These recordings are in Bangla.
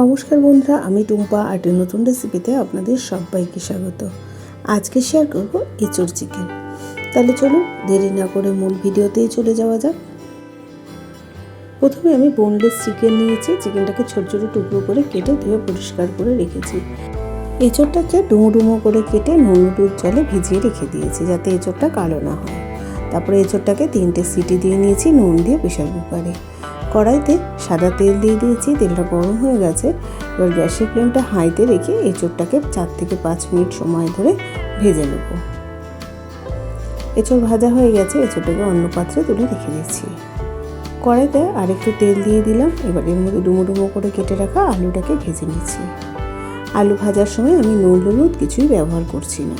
নমস্কার বন্ধুরা, আমি টুম্পা আর্টি নতুন রেসিপিতে আপনাদের সবাইকে স্বাগত। আজকে শেয়ার করব এঁচড় চিকেন তাহলে চলুন দেরি না করে মূল ভিডিওতেই চলে যাওয়া যাক। প্রথমে আমি বোনলেস চিকেন নিয়েছি চিকেনটাকে ছোট ছোট টুকরো করে কেটে ধুয়ে পরিষ্কার করে রেখেছি। এঁচড়টাকে ডুমো ডুমো করে কেটে নুন দুধ জলে ভিজিয়ে রেখে দিয়েছি যাতে এঁচড়টা কালো না হয়। তারপরে এঁচড়টাকে তিনটে সিটি দিয়ে নিয়েছি, নুন দিয়ে প্রেশার কুকারে কড়াইতে সাদা তেল দিয়ে দিয়েছি, তেলটা গরম হয়ে গেছে। এবার গ্যাসের ফ্লেমটা হাইতে রেখে এঁচড়টাকে চার থেকে পাঁচ মিনিট সময় ধরে ভেজে নেব। এঁচড় ভাজা হয়ে গেছে এঁচড়টাকে অন্য পাত্রে তুলে রেখে দিচ্ছি কড়াইতে আরেকটু তেল দিয়ে দিলাম, এবার এর মধ্যে ডুমো ডুমো করে কেটে রাখা আলুটাকে ভেজে নিচ্ছি আলু ভাজার সময় আমি নুন, হলুদ কিছুই ব্যবহার করছি না।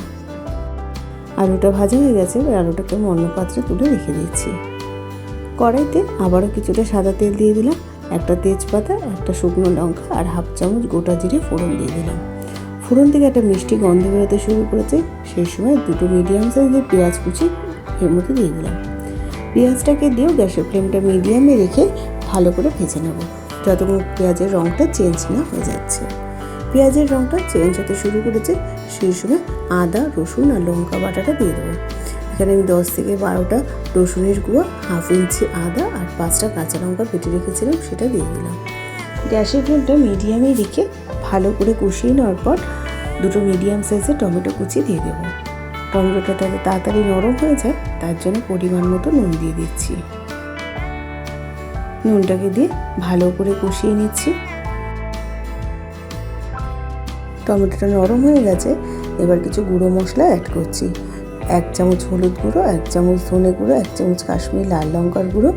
আলুটা ভাজা হয়ে গেছে, এবার আলুটাকে অন্য পাত্রে তুলে রেখে দিচ্ছি কড়াইতে আবারও কিছুটা সাদা তেল দিয়ে দিলাম, একটা তেজপাতা, একটা শুকনো লঙ্কা আর হাফ চামচ গোটা জিরে ফোড়ন দিয়ে দিলাম। ফোড়ন থেকে একটা মিষ্টি গন্ধ বেরোতে শুরু করেছে, সেই সময় দুটো মিডিয়াম সাইজের পেঁয়াজ কুচি এর মধ্যে দিয়ে দিলাম। পেঁয়াজটাকে দিয়েও গ্যাসের ফ্লেমটা মিডিয়ামে রেখে ভালো করে ভেজে নেব, যতক্ষণ পেঁয়াজের রঙটা চেঞ্জ না হয়ে যাচ্ছে। পেঁয়াজের রঙটা চেঞ্জ হতে শুরু করেছে, সেই সময় আদা, রসুন আর লঙ্কা বাটাটা দিয়ে দেবো। এখানে আমি দশ থেকে বারোটা রসুনের গুঁড়ো, হাফ ইঞ্চি আদা আর পাঁচটা কাঁচা লঙ্কা কেটে রেখেছিলাম, সেটা দিয়ে দিলাম। গ্যাসের ফ্লেমটা মিডিয়ামে রেখে ভালো করে কষিয়ে নেওয়ার পর দুটো মিডিয়াম সাইজের টমেটো কুচি দিয়ে দেবো। টমেটোটা যাতে তাড়াতাড়ি নরম হয়ে যায়, তার জন্য পরিমাণ মতো নুন দিয়ে দিচ্ছি। নুনটাকে দিয়ে ভালো করে কষিয়ে নিচ্ছি। টমেটোটা নরম হয়ে গেছে, এবার কিছু গুঁড়ো মশলা অ্যাড করছি। এক চামচ হলুদ গুঁড়ো, এক চামচ ধনে গুঁড়ো, এক চামচ কাশ্মীর লাল লঙ্কার গুঁড়ো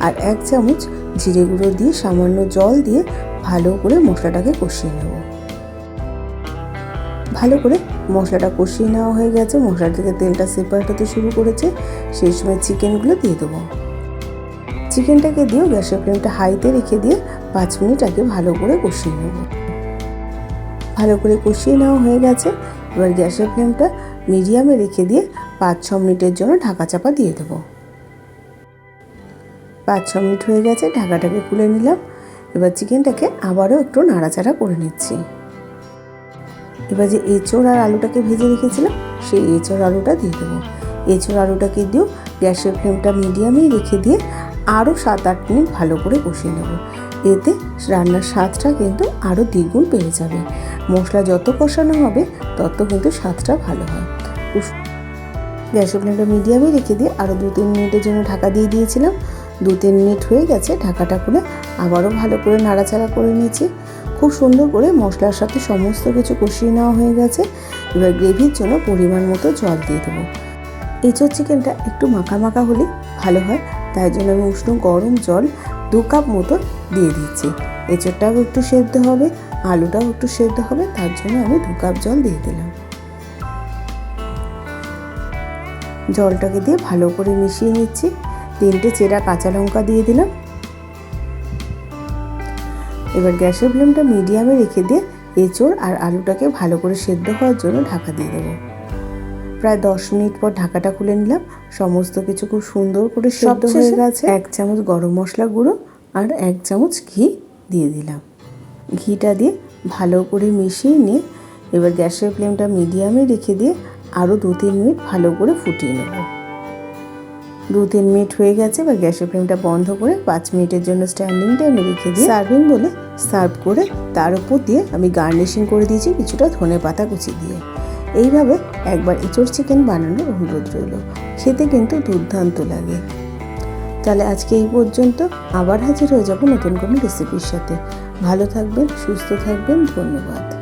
আর এক চামচ জিরে গুঁড়ো দিয়ে সামান্য জল দিয়ে ভালো করে মশলাটাকে কষিয়ে নেব। ভালো করে মশলাটা কষিয়ে নেওয়া হয়ে গেছে। মশলা থেকে তেলটা সেপারেট হতে শুরু করেছে। সেই সময় চিকেনগুলো দিয়ে দেবো। চিকেনটাকে দিয়েও গ্যাসের ফ্লেমটা হাইতে রেখে দিয়ে পাঁচ মিনিট আগে ভালো করে কষিয়ে নেব। ভালো করে কষিয়ে নেওয়া হয়ে গেছে। এবার গ্যাসের ফ্লেমটা মিডিয়ামে রেখে দিয়ে পাঁচ ছ মিনিটের জন্য ঢাকা চাপা দিয়ে দেবো। পাঁচ ছ মিনিট হয়ে গেছে, ঢাকাটাকে খুলে নিলাম। এবার চিকেনটাকে আবারও একটু নাড়াচাড়া করে নিচ্ছি। এবার যে এঁচড় আর আলুটাকে ভেজে রেখেছিলাম, সেই এঁচড় আলুটা দিয়ে দেবো। এঁচড় আলুটাকে দিয়েও গ্যাসের ফ্লেমটা মিডিয়ামেই রেখে দিয়ে আরও সাত আট মিনিট ভালো করে কষিয়ে নেব। এতে রান্নার স্বাদটা কিন্তু আরও দ্বিগুণ বেড়ে যাবে। মশলা যত কষানো হবে, তত কিন্তু স্বাদটা ভালো হয়। গ্যাসের ফ্লেমটা মিডিয়ামে রেখে দিয়ে আরও দু তিন মিনিটের জন্য ঢাকা দিয়ে দিয়েছিলাম। দু তিন মিনিট হয়ে গেছে ঢাকাটা খুলে আবারও ভালো করে নাড়াচাড়া করে নিয়েছি। খুব সুন্দর করে মশলার সাথে সমস্ত কিছু কষিয়ে নেওয়া হয়ে গেছে। এবার গ্রেভির জন্য পরিমাণ মতো জল দিয়ে দেবো। এঁচোর চিকেনটা একটু মাখা মাখা হলে ভালো হয়, তাই জন্য আমি উষ্ণ গরম জল দু কাপ মতো দিয়ে দিচ্ছি। এঁচোড়টাও একটু সেদ্ধ হবে, আলুটাও একটু সেদ্ধ হবে, তার জন্য আমি দু কাপ জল দিয়ে দিলাম। জলটাকে দিয়ে ভালো করে মিশিয়ে নিচ্ছি। তিনটে চেরা কাঁচা লঙ্কা দিয়ে দিলাম। এবার গ্যাসের ফ্লেমটা মিডিয়ামে রেখে দিয়ে এঁচড় আর আলুটাকে ভালো করে সেদ্ধ হওয়ার জন্য ঢাকা দিয়ে দেবো। প্রায় দশ মিনিট পর ঢাকাটা খুলে নিলাম। সমস্ত কিছু খুব সুন্দর করে সেদ্ধ হয়ে গেছে। এক চামচ গরম মশলা গুঁড়ো আর এক চামচ ঘি দিয়ে দিলাম। ঘিটা দিয়ে ভালো করে মিশিয়ে নিয়ে এবার গ্যাসের ফ্লেমটা মিডিয়ামে রেখে দিয়ে আরও দু তিন মিনিট ভালো করে ফুটিয়ে নেব। দু তিন মিনিট হয়ে গেছে এবার গ্যাসের ফ্লেমটা বন্ধ করে পাঁচ মিনিটের জন্য স্ট্যান্ডিং টাইমে রেখে দিয়ে সার্ভিং বলে? সার্ভ করে তার উপর দিয়ে আমি গার্নিশিং করে দিয়েছি কিছুটা ধনে পাতা কুচি দিয়ে। এইভাবে একবার এঁচড় চিকেন বানানোর অনুরোধ রইল। খেতে কিন্তু দুর্দান্ত লাগে। তাহলে আজকে এই পর্যন্ত আবার হাজির হয়ে যাব নতুন কোনো রেসিপির সাথে। ভালো থাকবেন, সুস্থ থাকবেন, ধন্যবাদ।